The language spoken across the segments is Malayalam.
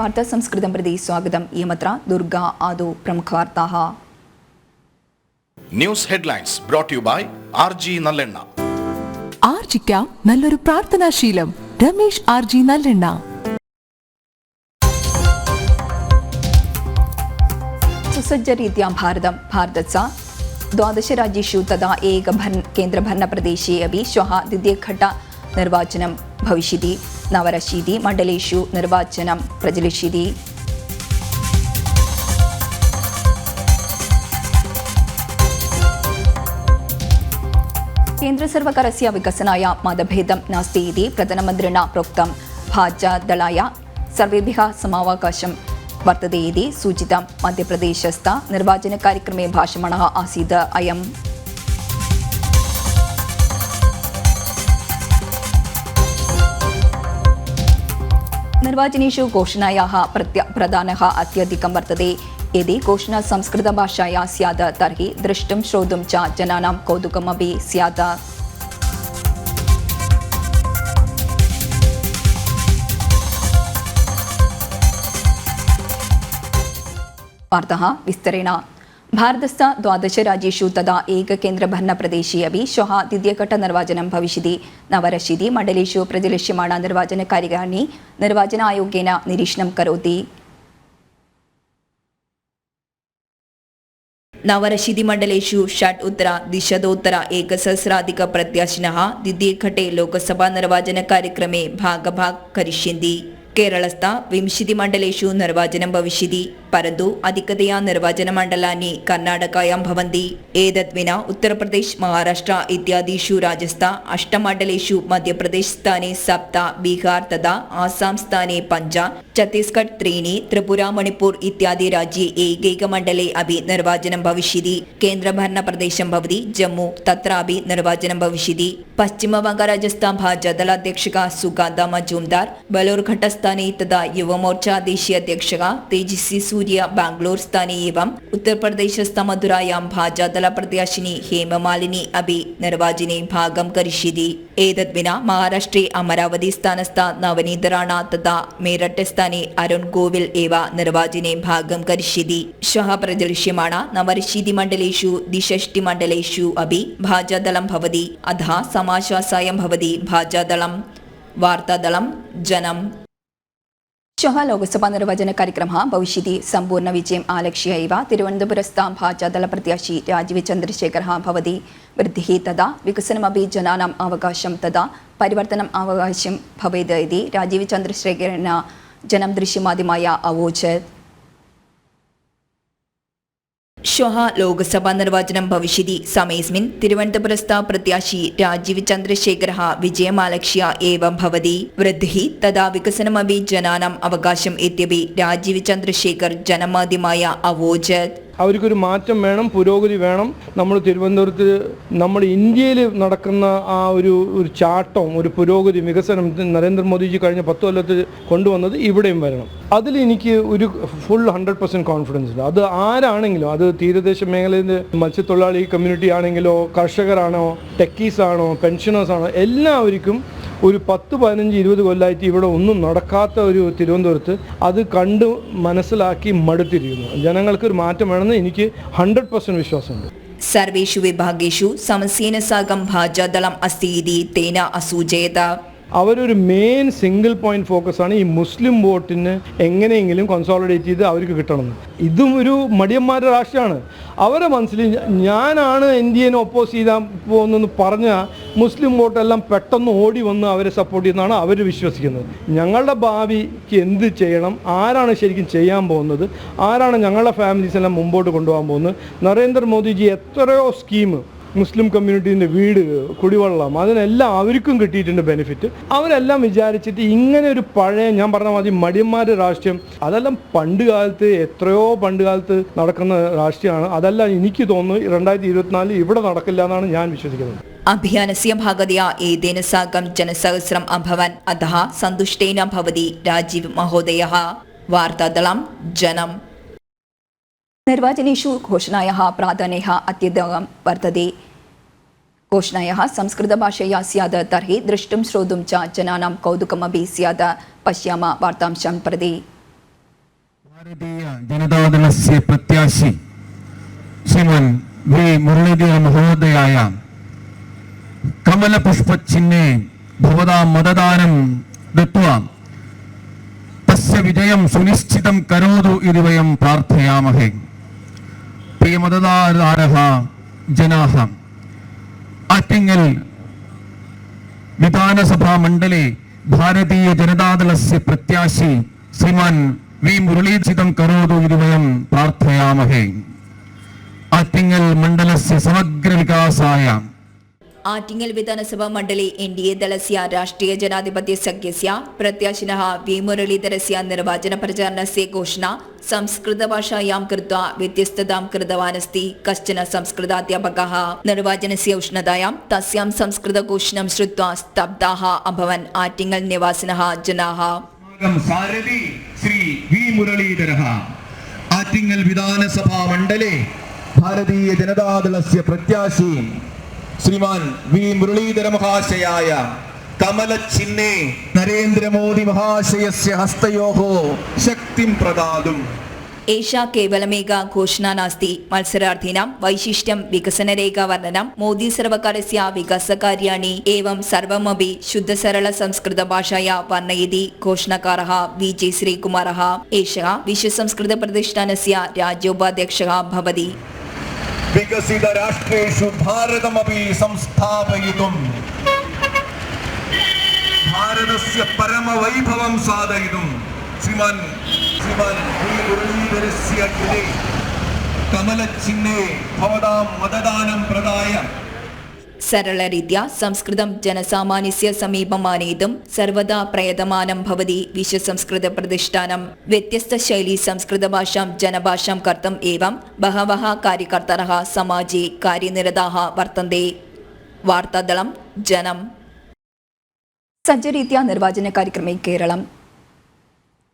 വാർത്താ സംസ്കൃതം പ്രതി സ്വാഗതം. ഈ ദുർഗ ആദോ പ്രമുഖ വാർത്താഹ news headlines brought you by R G നല്ലെണ്ണ. ആർജിക്കാം നല്ലൊരു പ്രാർത്ഥനാശീലം. രമേശ് ആർ ജി നല്ലെണ്ണ. സുസജ്ജരീത്യാ ഭാരതം ഭാരതസ ദ്വാദശരാജ്യേഷു തഥാ ഏക കേന്ദ്രഭരണ പ്രദേശേ അപി ശ്വ ദ്വിതീയഘട്ട നിർവാചനം ഭവിഷ്യതി. भविष्यति नवरशीति मण्डलेषु निर्वाचनं प्रचलिष्यति केन्द्रसर्वकारस्य विकसनाय मतभेदं नास्ति इति प्रधानमन्त्रिणा प्रोक्तं भाजदलाय सर्वेभ्यः समावकाशं वर्तते इति सूचितं मध्यप्रदेशस्थ निर्वाचनकार्यक्रमे भाषमाणः आसीत् अयम् निर्वाचनेषु घोषणायाः प्रत्य प्रधानः अत्यधिकं वर्तते यदि घोषणा संस्कृतभाषाया स्यात् तर्हि द्रष्टुं श्रोतुं च जनानां कौतुकमपि स्यात् वार्ताः विस्तरेण ഭാരതസ്ഥ ദ്വാദശ രാജേഷു തഥാ ഏകകേന്ദ്രഭരണ പ്രദേശീയവി ശ്വഹ ദ്വിതീയഘട്ട നിർവാചനം ഭവിഷ്യതി നവരശിതി മണ്ഡലേഷു പ്രജലക്ഷ്യമാണ് നിർവാചനകാരികാണി. നിർവാചന ആയോഗേന നിരീക്ഷണം കരോതി നവരശിതി മണ്ഡലേഷു ഷട്ട് ഉത്തര ദിശതോത്തര ഏകസഹസ്രാധിക പ്രത്യാശിന ദ്വിതീയഘട്ടെ ലോകസഭാ നിർവാചന കാര്യക്രമേ ഭാഗഭാഗ് കരിഷ്യന്തി. കേരളസ്ഥ വിംശതിമണ്ഡലേഷു നിർവാചനം ഭവിഷ്യതി പരന്തു അധികതയാ നിർവാചനമണ്ഡലാനി കർണാടകയാം ഭവന്തി. ഏതദ്വിന ഉത്തർപ്രദേശ് മഹാരാഷ്ട്ര ഇത്യാദിഷു രാജസ്ഥ അഷ്ടമണ്ഡലേഷു മധ്യപ്രദേശ് സ്ഥാനെ സപ്ത ബീഹാർ തഥാ ആസാം സ്ഥാനെ പഞ്ച ഛത്തീസ്ഗഡ് ത്രീനി ത്രിപുര മണിപ്പൂർ ഇത്യാദി രാജ്യ ഏകൈക മണ്ഡലേ അഭി നിർവാചനം ഭവിഷ്യതി കേന്ദ്രഭരണ പ്രദേശം ഭവതി ജമ്മു തത്രാഭി നിർവാചനം ഭവിഷ്യതി പശ്ചിമബംഗാൾ രാജസ്ഥാൻ ഭാജദളാധ്യക്ഷക സുഗാന്ത മജൂംദാർ ബലൂർഘട്ട തലസ്ഥാനയിത്തത് യുവമോർച്ച ദേശീയ അധ്യക്ഷ തേജസ്വി സൂര്യ ബാംഗ്ലൂർ സ്ഥാനീയവം ഉത്തർപ്രദേശസ്ഥ മധുരായാം ഭാജാതല പ്രത്യാശിനി ഹേമമാലിനി അബി നിർവാചിനി ഭാഗം കരിഷ്യതി ഏതദ്വിന മഹാരാഷ്ട്രേ അമരാവതി സ്ഥാനസ്ഥ നവനീതരാണ തഥ മേരട്ട് സ്ഥാനെ അരുൺ ഗോവിൽ ഏവ നിർവാചിനെ ഭാഗം കരിഷ്യതി ശ്വ പ്രജലിഷ്യമാണ് നവരിശീതി മണ്ഡലേഷു ദിഷ്ടി മണ്ഡലേഷു അഭി ഭാജാദളം ഭവതി അധ സമാശ്വാസായം ഭവതി ഭാജാദളം വാർത്താദളം ജനം ಶ್ವ ಲೋಕಸಭಾ ನಿರ್ವಾಚನ ಕಾರ್ಯಕ್ರಮ ಭವಿಷ್ಯತಿ ಸಂಪೂರ್ಣ ವಿಜಯಂ ಆಲಕ್ಷ್ಯ ಇವ ತಿರುವನಂತಪುರಸ್ಥಾಂ ದಲಪ್ರತ್ಯಾಶಿ ರಾಜೀವ್ ಚಂದ್ರಶೇಖರ ಭವತಿ ವೃದ್ಧಿ ತದಾ വികസനമപി ജനാനാം അവകാശം തഥാ പരിവർത്തനം അവകാശം ഭവേത് ഇതി രാജീവ് ചന്ദ്രശേഖരന ജനം ദൃശ്യമാധ്യമായ അവോചത് ശ്വഹ ലോക്സഭാ നിർവാചനം ഭവിഷ്യതി സമയസ്മിൻ തിരുവനന്തപുരസ്ഥ പ്രത്യാശി രാജീവ് ചന്ദ്രശേഖര വിജയമാലക്ഷ്യ ഏവം ഭവതി. വൃദ്ധി തഥാ വികസനമവി ജനാനം അവകാശം എത്യപി രാജീവ് ചന്ദ്രശേഖർ ജനമാദ്യമായ അവോചത് അവർക്കൊരു മാറ്റം വേണം പുരോഗതി വേണം. നമ്മൾ തിരുവനന്തപുരത്ത് നമ്മൾ ഇന്ത്യയിൽ നടക്കുന്ന ആ ഒരു ഒരു ചാട്ടം ഒരു പുരോഗതി വികസനം നരേന്ദ്രമോദിജി കഴിഞ്ഞ പത്ത് കൊല്ലത്ത് കൊണ്ടുവന്നത് ഇവിടെയും വരണം. അതിൽ എനിക്ക് ഒരു ഫുൾ ഹൺഡ്രഡ് പെർസെന്റ് കോൺഫിഡൻസ് ഉണ്ട്. അത് ആരാണെങ്കിലും അത് തീരദേശ മേഖലയിലെ മത്സ്യത്തൊഴിലാളി കമ്മ്യൂണിറ്റി ആണെങ്കിലോ കർഷകരാണോ ടെക്കീസ് ആണോ പെൻഷനേഴ്സ് ആണോ എല്ലാവർക്കും ഒരു പത്ത് പതിനഞ്ച് ഇരുപത് കൊല്ലമായിട്ട് ഇവിടെ ഒന്നും നടക്കാത്ത ഒരു തിരുവനന്തപുരത്ത് അത് കണ്ട് മനസ്സിലാക്കി മടുത്തിരിക്കുന്നു. ജനങ്ങൾക്കൊരു മാറ്റം വേണമെന്ന് എനിക്ക് ഹൺഡ്രഡ് പെർസെന്റ് വിശ്വാസമുണ്ട്. സർവേഷു വിഭാഗേഷു സമസേന സാഗം ഭാജദളം അസ്തി തേന അസൂചേത അവരൊരു മെയിൻ സിംഗിൾ പോയിന്റ് ഫോക്കസ് ആണ് ഈ മുസ്ലിം വോട്ടിന് എങ്ങനെയെങ്കിലും കൺസോളിഡേറ്റ് ചെയ്ത് അവർക്ക് കിട്ടണം ഇതും ഒരു മടിയന്മാരുടെ രാഷ്ട്രമാണ് അവരെ മനസ്സിൽ ഞാനാണ് ഇന്ത്യനെ ഒപ്പോസ് ചെയ്താൽ പോകുന്നെന്ന് പറഞ്ഞാൽ മുസ്ലിം വോട്ടെല്ലാം പെട്ടെന്ന് ഓടി വന്ന് അവരെ സപ്പോർട്ട് ചെയ്യുന്നതാണ് അവർ വിശ്വസിക്കുന്നത്. ഞങ്ങളുടെ ഭാവിക്ക് എന്ത് ചെയ്യണം? ആരാണ് ശരിക്കും ചെയ്യാൻ പോകുന്നത്? ആരാണ് ഞങ്ങളുടെ ഫാമിലീസ് എല്ലാം മുമ്പോട്ട് കൊണ്ടുപോകാൻ പോകുന്നത്? നരേന്ദ്രമോദിജി എത്രയോ സ്കീം മുസ്ലിം കമ്മ്യൂണിറ്റീന്റെ വീട് കുടിവെള്ളം അതിനെല്ലാം അവർക്കും കിട്ടിയിട്ടുണ്ട് ബെനിഫിറ്റ് അവരെല്ലാം വിചാരിച്ചിട്ട് ഇങ്ങനെ ഒരു പഴയ ഞാൻ പറഞ്ഞ മതി മടിയന്മാരുടെ രാഷ്ട്രീയം അതെല്ലാം പണ്ട് കാലത്ത് എത്രയോ പണ്ട് കാലത്ത് നടക്കുന്ന രാഷ്ട്രീയമാണ്. അതെല്ലാം എനിക്ക് തോന്നുന്നു രണ്ടായിരത്തി ഇരുപത്തിനാലിൽ ഇവിടെ നടക്കില്ല എന്നാണ് ഞാൻ വിശ്വസിക്കുന്നത്. അഭിയാനസ്യ ഭാഗതയാ ഏതേന സാഗം ജനസഹസ്രം അഭവൻ. അധ സന്തുഷ്ടേന ഭവതി രാജീവ് മഹോദയ. വാർത്താദളം ജനം. निर्वाचनेषु घोषणायाः प्राधान्यः अत्यधिकं वर्तते। घोषणायाः संस्कृतभाषया स्यात् तर्हि द्रष्टुं श्रोतुं च जनानां कौतुकमपि स्यात् पश्यामः वार्तांशं प्रति। भारतीयजनतादलस्य प्रत्याशी श्रीमन् वि. कमलपुष्पचिह्ने भवतां मतदानं दत्त्वा तस्य विजयं सुनिश्चितं करोतु इति वयं प्रार्थयामहे പ്രിയമതദാരഹ ജനാഹ. ആറ്റിങ്ങൽ വിധാനസഭാ മണ്ഡലി ഭാരതീയ ജനതാദളസ്യ പ്രത്യാശി ശ്രീമാൻ വി മുരളീചിതം കരോതു ഇരുവയം പ്രാർത്ഥയാമഹേ. ആറ്റിങ്ങൽ മണ്ഡലസ്യ സമഗ്ര വികാസായ ആറ്റിങ്ങൽ വിധാനസഭാ മണ്ഡലി എൻ ഡി എ ദളസ്യ രാഷ്ട്രീയ ജനാധിപത്യ സഖ്യസ്യ പ്രത്യാശിന വി മുരളീധരസ്യ നിർവാചന പ്രചാരണ പ്രചാരണസ്യ ഘോഷണ സംസ്കൃത ഭാഷായാം കൃത്വ വ്യത്യസ്തതാം കൃതവാനസ്തി കശ്ചന സംസ്കൃതാധ്യാപക നിർവാചനസ്യ ഉഷ്ണതയാം തസ്യാം സംസ്കൃത ഘോഷണം ശ്രുത്വ സ്തബ്ധാഹ അഭവൻ ആറ്റിങ്ങൽ നിവാസിന ജനാഹ. സാരഥി ശ്രീ വി മുരളീധര ആറ്റിങ്ങൽ വിധാനസഭാ മണ്ഡലേ ഭാരതീയ ജനതാദളസ്യ പ്രത്യാശിയും ശ്രീമാൻ വി മുരളീധര മഹാശയായ കമല ചിഹ്നെ നരേന്ദ്രമോദി മഹാശയസ്യ ഹസ്തയോഹോ ശക്തിം പ്രദാതും. ഏഷ്യ കേവലമേക ഘോഷണാനാസ്തി മത്സരാർത്ഥിനാം വൈശിഷ്ട്യം വികസനരേഖ വർണനം മോദി സർവകാരസ്യ വികസകാര്യാണി ഏവം സർവമപി ശുദ്ധസരള സംസ്കൃത ഭാഷായ വർണയതി ഘോഷണകാര വി ജെ ശ്രീകുമാര ഏഷ്യ വിശ്വസംസ്കൃത പ്രതിഷ്ഠാനസ്യ രാജ്യോപാധ്യക്ഷ ഭവതി. വികസിത രാഷ്ട്രേഷു ഭാരതമപി സംസ്ഥാപയിതും. ഭാരതസ്യ പരമവൈഭവം സാധയിതും. ശ്രീമാൻ ശ്രീമാൻ മുരളീധരസ്യ കമലച്ചിഹ്നേ ഭവതാം മതദാനം പ്രദായ. സരളരീത്യ സംസ്കൃതം ജനസാമാന്യസ്യ സമീപമാനേതും സർവദാ പ്രയതമാനം ഭവതി വിശ്വസംസ്കൃത പ്രതിഷ്ഠാനം. വ്യത്യസ്ത ശൈലി സംസ്കൃതഭാഷാം ജനഭാഷാം കർത്തം ഏവം ബഹവഹ കാര്യകർത്തര സമാജേ കാര്യനിരതാ വർത്തന്തേ. വാർത്താദളം ജനം. സജ്ജരീത്യ നിർവാചന കാര്യക്രമേ കേരളം.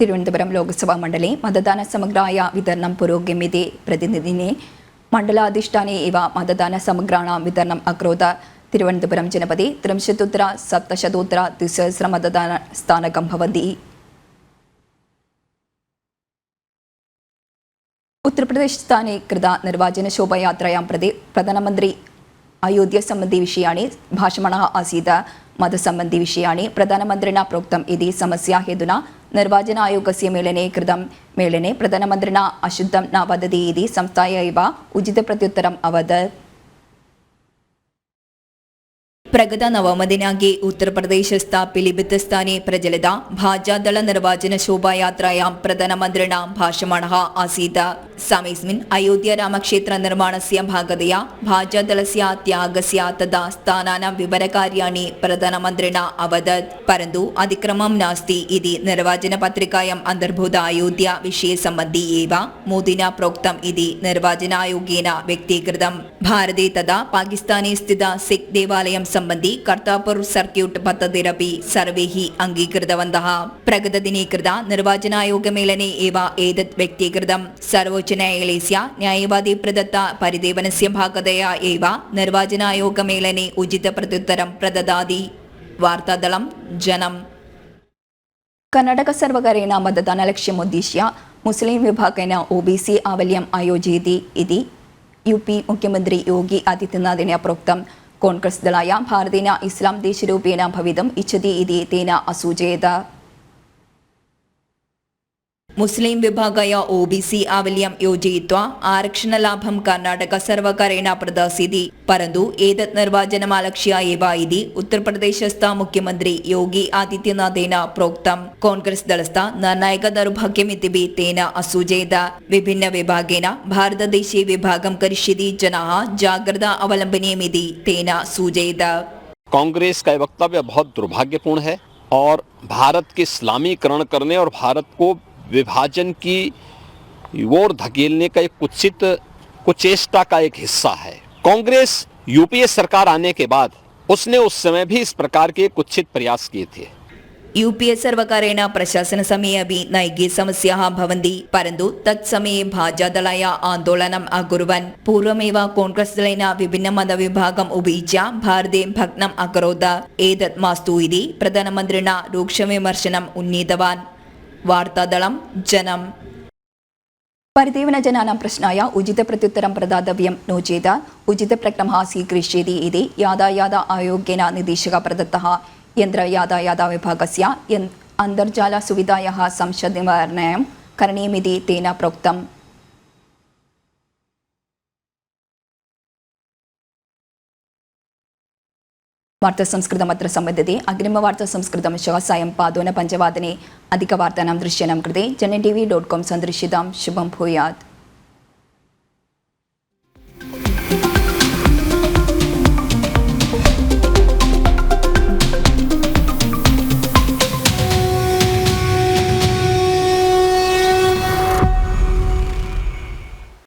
തിരുവനന്തപുരം ലോക്സഭാ മണ്ഡലേ മതദാന സമഗ്രായ വിതരണം പുരോഗമ്യതേ പ്രതിനിധിനെ മണ്ഡലാധിഷ്ഠാനി ഇവ മതദാന സമഗ്രാണ വിതരണം അക്രോത തിരുവനന്തപുരം ജനപതി ത്രിംശതുത്ര സപ്തശതോത്ര ദ്വിസഹസ്ര മതദാന സ്ഥാനകം ഭവന്തി ഉത്തർപ്രദേശ് സ്ഥാനെ കൃത നിർവാചന ശോഭയാത്രയാം പ്രതി പ്രധാനമന്ത്രി അയോധ്യ സംബന്ധി വിഷയാണി ഭാഷമണ ആസീത മതസംബന്ധി വിഷയാണി പ്രധാനമന്ത്രിണ പ്രോക്തം ഇതി സമസ്യ ഹേതുന നിർവാചന ആയോഗസ്യ മേളനെ കൃതം മേളനെ പ്രധാനമന്ത്രിണ അശുദ്ധം ന വദതി ഇതി സംസ്ഥായ ഇവ ഉചിത പ്രത്യുത്തരം അവത്. പ്രഗത നവമദിനാങ്കി ഉത്തർപ്രദേശസ്ഥ പിലിബിത്തസ്ഥാനെ പ്രചലിത ഭാജാദള നിർവാചന ശോഭായാത്രയാം പ്രധാനമന്ത്രിണ ഭാഷമണ ആസീത. സമയസ്മിൻ അയോധ്യ രാമക്ഷേത്ര നിർമ്മാണസ്യ ഭാഗതയ ഭാജാദളസ്യ ത്യാഗസ്യ തഥാ സ്ഥാനാനാം വിവരകാര്യാണി പ്രധാനമന്ത്രിണ അവദത് പരന്തു അതിക്രമം നാസ്തി ഇതി നിർവാചന പത്രികായം അന്തർഭൂത അയോധ്യ വിഷയസംബന്ധി ഏവ മോദിന പ്രോക്തം ഇതി നിർവാചനായോഗേന വ്യക്തീകൃതം. ഭാരതേ തഥാ പാകിസ്ഥാനെ സ്ഥിത സിഖ് ദേവാലയം ಸಂಬಂಧಿ ಕರ್ತಾಪುರ್ ಸರ್ಕ್ಯೂಟ್ ಬದ್ಧದಿರಪಿ ಸರ್ವೈಃ അംഗീകൃതവന്തഃ പ്രകൃതദിനീകൃത നിർവാചനായോഗ മേളനെ ഏവ ഏതത് വ്യക്തീകൃതം? സർവോച്ച ന്യായാലയസ്യ ന്യായവാദി പ്രദത്ത പരിദേവനസ്യ ഭാഗതയ ഏവ നിർവാചനായോഗ മേളനെ ഉചിത പ്രത്യുത്തരം പ്രദദാതി. വാർത്താദളം ജനം. ಕನ್ನಡಕ ಸರ್ವಕರೇಣ ಮತದಾನ ಲಕ್ಷ್ಯಮುದ್ದೇಶ್ಯ ಮುಸ್ಲಿಂ ವಿಭಾಗನ ಒಬಿಸಿ ಆವಲ್ಯಂ ಆಯೋಜಯತಿ ಇತಿ ಯುಪಿ ಮುಖ್ಯಮಂತ್ರಿ ಯೋಗಿ ಆದಿತ್ಯನಾಥಿನ ಪ್ರೋಕ್ತಂ കോൺഗ്രസ് ദളായ ഭാരതീന ഇസ്ലാം ദേശരൂപേണ ഭവിതം ഇച്ഛതി ഇതി തേന അസൂചയത് മുസ്ലിം വിഭാഗായ ഒ ബി സി आवल्यं योजयित्वा आरक्षणलाभं कर्णाटक सर्वकारेण प्रदास्यति परन्तु एतत् निर्वाचनमालक्ष्य एव इति उत्तरप्रदेशस्थ मुख्यमन्त्री योगी आदित्यनाथेन प्रोक्तं कांग्रेस् दलस्थ निर्णायक दौर्भाग्यमित्यपि तेन असूचयत् विभिन्नविभागेन भारतदेशे विभागं करिष्यति जनाः जाग्रता अवलम्बनीयमिति तेन सूचयत् कांग्रेस का ये वक्तव्य बहुत दुर्भाग्यपूर्ण है और भारत के इस्लामीकरण करने और भारत को विभाजन की ओर धकेलने का एक कुत्सित कुचेष्टा का एक हिस्सा है। कांग्रेस यूपीए सरकार आने के बाद उसने उस समय भी इस प्रकार के कुत्सित प्रयास किए थे। यू पी ए सर्वकारेण प्रशासनसमये अपि नैके समस्याः भवन्ति, परन्तु तत्समये भाजदलाय आन्दोलनम् अकुर्वन्। पूर्वमेव काङ्ग्रेस् दलेन विभिन्नमतविभागम् उपयुज्य भारते भग्नम् अकरोत्। एतत् मास्तु इति प्रधानमन्त्रिणा रूक्षविमर्शनम् उन्नीतवान्। വാർത്താദളം ജനം. പരിദേവനജനാനാം പ്രശ്നായ ഉചിത പ്രത്യുത്തരം പ്രദാതവ്യം നോ ചെയ്ത ഉചിത പ്രജ്ഞ സ്വീകൃഷ്യേതി ഇത് യാതായാത ആയോഗ്യന നിദേശക പ്രദത്ത യന്ത്രയാതായാത വിഭാഗസ്യ അന്തർജാല സുവിധായ സംശയ നിവാരണം കരണീയമിതി തേന പ്രോക്തം. വാർത്താസംസ്കൃതം അത്ര സംബന്ധത്തെ അഗ്രിമ വാർത്താസംസ്കൃതം ശാസായം പാദോന പഞ്ചവാദനെ അധിക വാർത്താനാം ദൃശ്യനം കൃതേ Janam T V dot com സന്ദർശിതാം. ശുഭം ഭൂയാത്